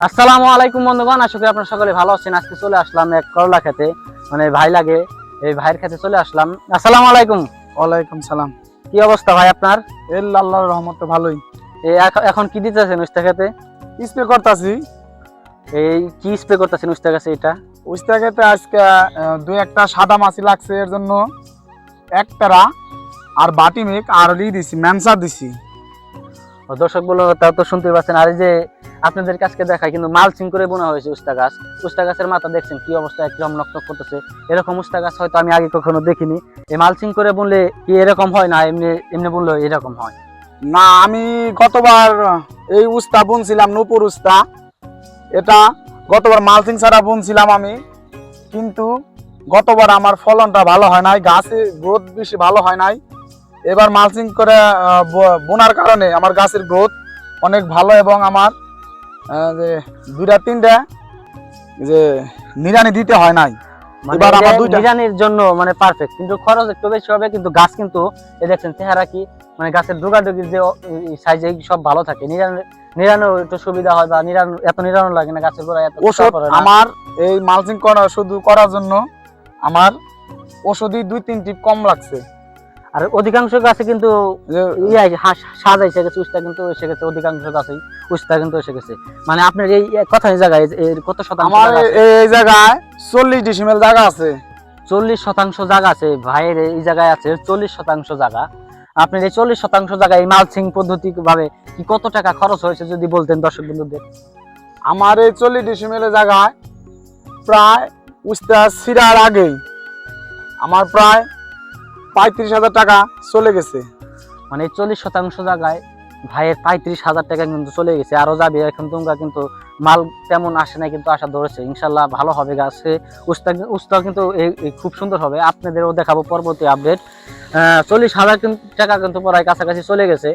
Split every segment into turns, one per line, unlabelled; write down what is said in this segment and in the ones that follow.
আসসালামু আলাইকুম বন্ধুগণ আশা করি আপনারা সকলে ভালো আছেন। আজকে চলে আসলাম এক করলা খেতে। মানে ভাই লাগে এই ভাইয়ের খেতে চলে আসলাম। আসসালামু আলাইকুম।
ওয়ালাইকুম সালাম।
কি অবস্থা ভাই আপনার?
এল আল্লাহর রহমত ভালোই।
এই এখন কি দিতেছেন উস্তা খেতে?
স্প্রে করতেছি।
এই কি স্প্রে করতেছেন উস্তা গাছে এটা?
উস্তা খেতে আজকে দুই একটা সাদা মাছি লাগছে এর জন্য। একটারা আর বাটি মেক আর দিছি ম্যানসার দিছি।
দর্শক বলো তাও তো শুনতে পাচ্ছেন। আর এই যে আপনাদের কাছকে দেখায়, কিন্তু মালচিং করে বোনা হয়েছে উস্তা গাছ। উস্তা গাছের মাথা দেখছেন কি অবস্থা একদম নকটক করতেছে। এরকম উস্তা গাছ হয়তো আমি আগে কখনো দেখিনি। এই মালচিং করে বুনলে কি এরকম হয় না, এমনি এমনি বুনলে এরকম হয়?
না, আমি গতবার এই উস্তা বুনছিলাম, নূপুর উস্তা। এটা গতবার মালচিং ছাড়া বুনছিলাম আমি। কিন্তু গতবার আমার ফলনটা ভালো হয় নাই, গাছে গ্রোথ বেশি ভালো হয় নাই। এবার মালচিং করে বোনার কারণে আমার গাছের গ্রোথ অনেক ভালো এবং আমার যে দুইটা তিনটা যে নিরানি দিতে হয় নাই।
মানে
এবার আমার দুইটা।
নিড়ানির জন্য মানে পারফেক্ট কিন্তু খরচ একটু বেশি হবে কিন্তু গাছ কিন্তু এই দেখছেন চেহারা কি মানে গাছের ডোগাডুগির যে সাইজে সব ভালো থাকে। নিড়ানো নিড়ানো একটু সুবিধা হয় বা নিড়ানো এত নিড়ানো লাগে না গাছের গোড়ায় এত
ওষুধ আমার এই মালচিং করা শুধু করার জন্য আমার ওষুধই দুই তিন টিপ কম লাগছে।
আর অধিকাংশ গাছে কিন্তু ইয়ে সাজ এসে গেছে উস্তা কিন্তু এসে গেছে অধিকাংশ গাছেই উস্তা কিন্তু এসে গেছে। মানে আপনার এই কথা এই জায়গায় কত শতাংশ
আমার এই- জায়গায় চল্লিশ ডিসিমেল জায়গা আছে।
চল্লিশ শতাংশ জায়গা আছে ভাইয়ের এই জায়গায় আছে চল্লিশ শতাংশ জায়গা। আপনার এই চল্লিশ শতাংশ জায়গায় এই মালচিং পদ্ধতি ভাবে কি কত টাকা খরচ হয়েছে যদি বলতেন দর্শক বন্ধুদের
আমার এই চল্লিশ ডিসিমেলের জায়গায় প্রায় উস্তা ছিঁড়ার আগেই আমার প্রায় পঁয়ত্রিশ হাজার টাকা চলে গেছে।
মানে চল্লিশ শতাংশ জায়গায় ভাইয়ের পঁয়ত্রিশ হাজার টাকা কিন্তু চলে গেছে। আরও যাবে এখন তোমরা কিন্তু মাল তেমন আসে না কিন্তু আশা ধরেছে। ইনশাল্লাহ ভালো হবে গাছে। উস্তা উস্তা কিন্তু খুব সুন্দর হবে। আপনাদেরও দেখাবো পরবর্তী আপডেট চল্লিশ হাজার টাকা কিন্তু প্রায় কাছাকাছি চলে গেছে।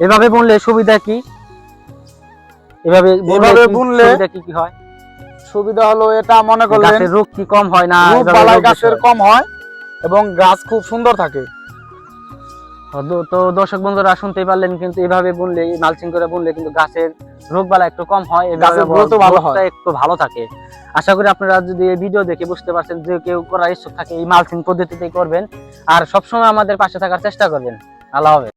এভাবে বললে সুবিধা কি? এভাবে
এভাবে
কি
বুনলে-
সুবিধা কি কি হয়?
সুবিধা হলো এটা মনে করলেন
গাছের রোগ কি কম হয় না?
গাছের কম হয়। এবং গাছ খুব সুন্দর থাকে।
তো- দর্শক বন্ধুরা শুনতেই পারলেন কিন্তু এভাবে বুনলে মালচিং করে বুনলে কিন্তু গাছের রোগ বালা একটু কম হয়
গাছের গ্রোথ ভালো
হয়। একটু ভালো থাকে। আশা করি আপনারা যদি এই ভিডিও দেখে বুঝতে পারছেন যে কেউ করার ইচ্ছুক থাকে এই মালচিং পদ্ধতিতেই করবেন। আর সবসময় আমাদের পাশে থাকার চেষ্টা করবেন। আল্লাহ হাফেজ।